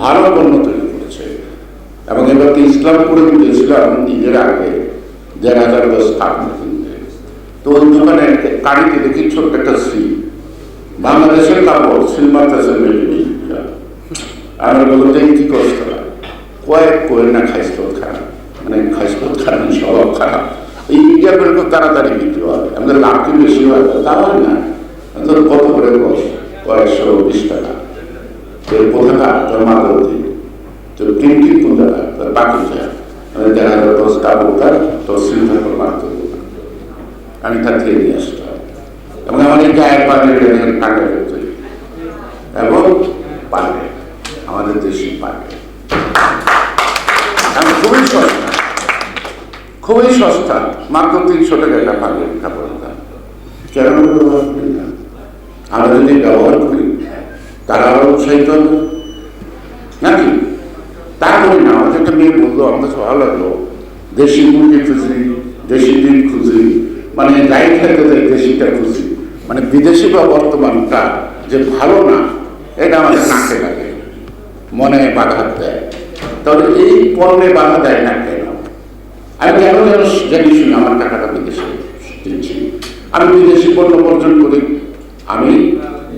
ভালো পণ্য তৈরি করেছে। এবং এবারকে ইসলামপুরে গিয়েছিলাম ঈদের আগে, দেড় হাজার দশ কাপড় তো ওই দোকানে কারিতে দেখি ছোট্ট একটা শ্রী। বাংলাদেশের কাপড় সিলমার চাষের আমি বলতে কি হয় কয়েক করে না খাইস্ত খারাপ। মানে খাইস্ত খারাপ স্বভাব খারাপ। এই খুব তাড়াতাড়ি বিক্রি হয় আমাদের লাভ কি বেশি হয় তা হয় না ধর কত করে বস কয়েকশো বিশ টাকা তোর কোথাকার তোর মাদরতি তোর প্রিন্টিং কোন জায়গা তোর বাকি দেখা যায় তোর তোর সিলভার মারতে আমি তার থেকে নিয়ে আসতাম এবং আমার এই গায়ের পানি টাকা তৈরি এবং পাবে আমাদের দেশি পাবে এবং খুবই সস্তা। খুবই সস্তা। মাত্র তিনশো টাকা একটা পাবে কাপড় দাম কেন? আমরা যদি ব্যবহার করি, তারা আরও উৎসাহিত হবে নাকি তা করি না আমাদের একটা মেয়ে বলল আমার কাছে ভালো লাগল। দেশি মুরগি খুঁজি, দেশি ডিম খুঁজি মানে যাই যাই দেশিটা খুঁজি। মানে বিদেশি বা বর্তমানটা যে ভালো না, এটা আমাদের নাকে লাগে, মনে বাধা দেয়। তবে এই পণ্যে বাধা দেয় না কেন? আমি কেন যেন জানি শুনি, আমার টাকাটা বিদেশে দিচ্ছি। আমি বিদেশি পণ্য বর্জন করি, আমি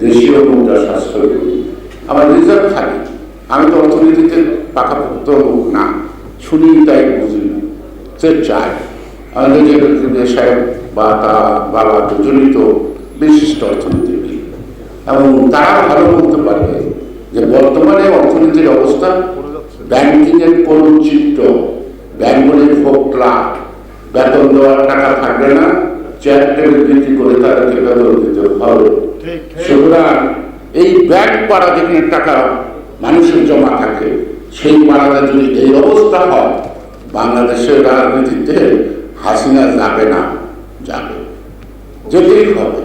দেশীয় মুদ্রা সাশ্রয় করি। আমার রিজার্ভ থাকে। আমি তো অর্থনীতিতে পাকাপোক্ত না। শুনি তাই বুঝি সে চায় যে সাহেব বা তা বাবা দুজনই তো বিশিষ্ট অর্থনীতিবিদ। এবং তারা ভালো বলতে পারবে যে বর্তমানে অর্থনীতির অবস্থা ব্যাংকিং এর কোন চিত্র ব্যাংকগুলির ফোকলা বেতন দেওয়ার টাকা থাকবে না। চেয়ার টেবিল বিক্রি করে তাদেরকে বেতন দিতে হবে। সুতরাং এই ব্যাংক পাড়া যেখানে টাকা মানুষের জমা থাকে। সেই পাড়াতে যদি এই অবস্থা হয়, বাংলাদেশের রাজনীতিতে হাসিনা যাবে না, যাবে। যেতেই হবে।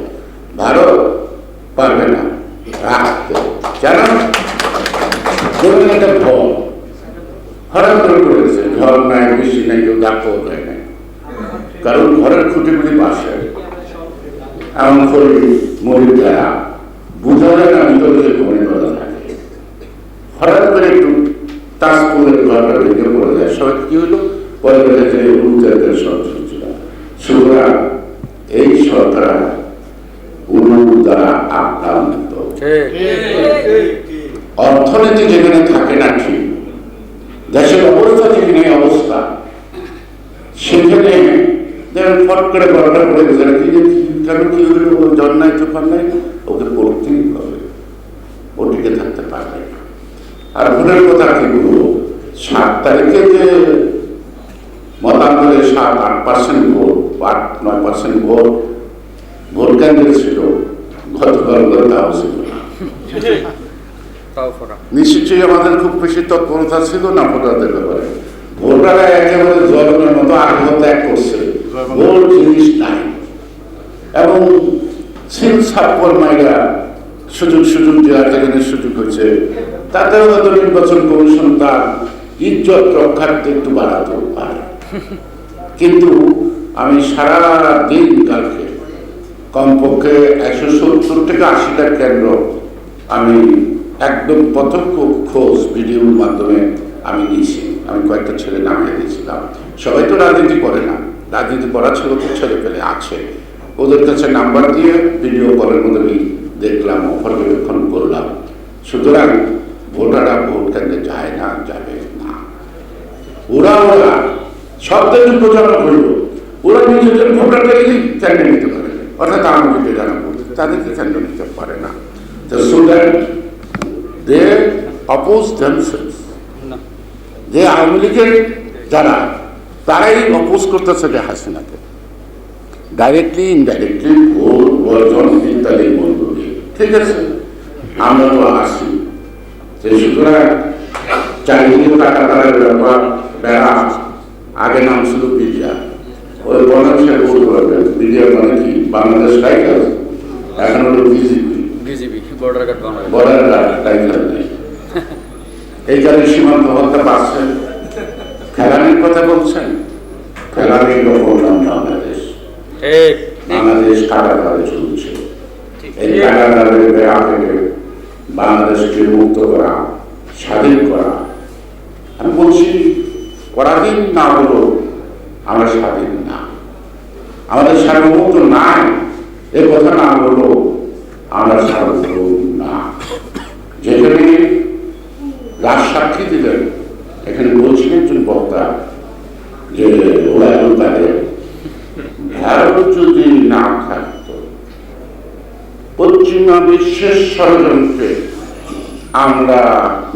ভারত পারবে না। রাখতে। কেন? একটা ভয় হঠাৎ করে করেছে ঝড় নাই, বৃষ্টি নাই, কেউ ডাক্তার দেয় নাই। কারণ ঘরের খুঁটিগুলি বাসে এমন করে মরির দ্বারা যায় না ঘরে করা থাকে। হঠাৎ করে একটু তাজপুরের ঘরটা ভেঙে পড়ে যায়। সবাই কি হলো? পরে এই সরকার উন্নু দ্বারা অর্থনীতি যেখানে থাকে না ঠিক, দেশের অবস্থা যেখানে অবস্থা, সেখানে যেমন ফট করে গড়টা করে গেছে কেন কি হলো? নাই তুফান নাই ওকে পড়তেই হবে। ও টিকে থাকতে পারবে না। আর ভোটের কথা কি বলব? সাত তারিখে যে মতান্তরে সাত আট পার্সেন্ট ভোট আট নয় পার্সেন্ট ভোট ভোট কেন্দ্রে ছিল গতকাল তাও ছিল নিশ্চয়ই আমাদের খুব বেশি তৎপরতা ছিল না ভোটারদের ব্যাপারে। ভোটাররা একেবারে জলনের মতো আগ্রহ ত্যাগ করছে। ভোট জিনিস নাই। এবং সিল সাপ্পর মাইরা সুযোগ সুযোগ দেওয়ার যেখানে সুযোগ হচ্ছে তাতেও হয়তো নির্বাচন কমিশন তার ইজ্জত রক্ষার্থে একটু বাড়াতে পারে। কিন্তু আমি সারা দিন কালকে কমপক্ষে একশো সত্তর থেকে আশিটা কেন্দ্র আমি একদম প্রত্যক্ষ খোঁজ ভিডিওর মাধ্যমে আমি নিয়েছি। আমি কয়েকটা ছেলে নামিয়ে দিয়েছিলাম। সবাই তো রাজনীতি করে না। রাজনীতি করা ছিল তো ছেলে পেলে আছে। ওদের কাছে নাম্বার দিয়ে ভিডিও কলের মধ্যে দেখলাম পর্যবেক্ষণ করলাম। সুতরাং ভোটাররা ভোট কেন্দ্রে যায় না যাবে না। ওরা ওরা শব্দের প্রচারণা করল ওরা নিজেদের ভোটারদেরই কেন্দ্রে নিতে পারে। অর্থাৎ আমাকে যারা বলছে তাদেরকে কেন্দ্র নিতে পারে না। তো so that they oppose themselves যে আওয়ামী লীগের যারা তারাই অপোজ করতেছে যে হাসিনাকে। ডাইরেক্টলি ইনডাইরেক্টলি ভোট বর্জন ইত্যাদির মধ্য দিয়ে ঠিক আছে? আমরা তো আসি। সুতরাং চারিদিকে টাকা তারা ব্যাপার বেড়া আগে নাম ছিল বিডিয়া ওই বনাংশের ভুল করবেন বিডিয়া মানে কি বাংলাদেশ টাইগার এখন হলো BGB border guard Bangladesh border tiger নেই এই কারণে সীমান্ত হত্যা পাচ্ছেন ফেলানির কথা বলছেন ফেলানির বললাম বাংলাদেশ ঠিক বাংলাদেশ কারাগারে চলছে এই কারাগারের বেড়া থেকে বাংলাদেশকে মুক্ত করা, স্বাধীন করা। আমি বলছি পরাধীন না হলো আমরা স্বাধীন না। আমাদের সার্বভৌমত্ব নাই, এ কথা না হলো আমরা সার্বভৌম না যেখানে রাজ সাক্ষী দিলেন এখানে বলছিলেন একজন বক্তা যে ওলায়ুল কাদের ভারত যদি না থাকতো পশ্চিমা বিশ্বের ষড়যন্ত্রে আমরা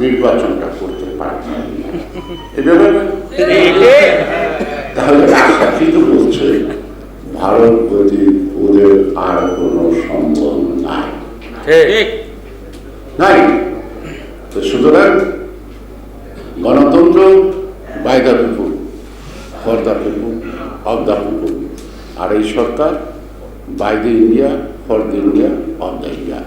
নির্বাচনটা করতে না? তাহলে রাজসাক্ষী তো বলছে? ভারত প্রতি ওদের আর কোনো সম্বল নাই। নাই? তো সুতরাং গণতন্ত্র by the people for the people of the people আর এই সরকার by the India for the India of the India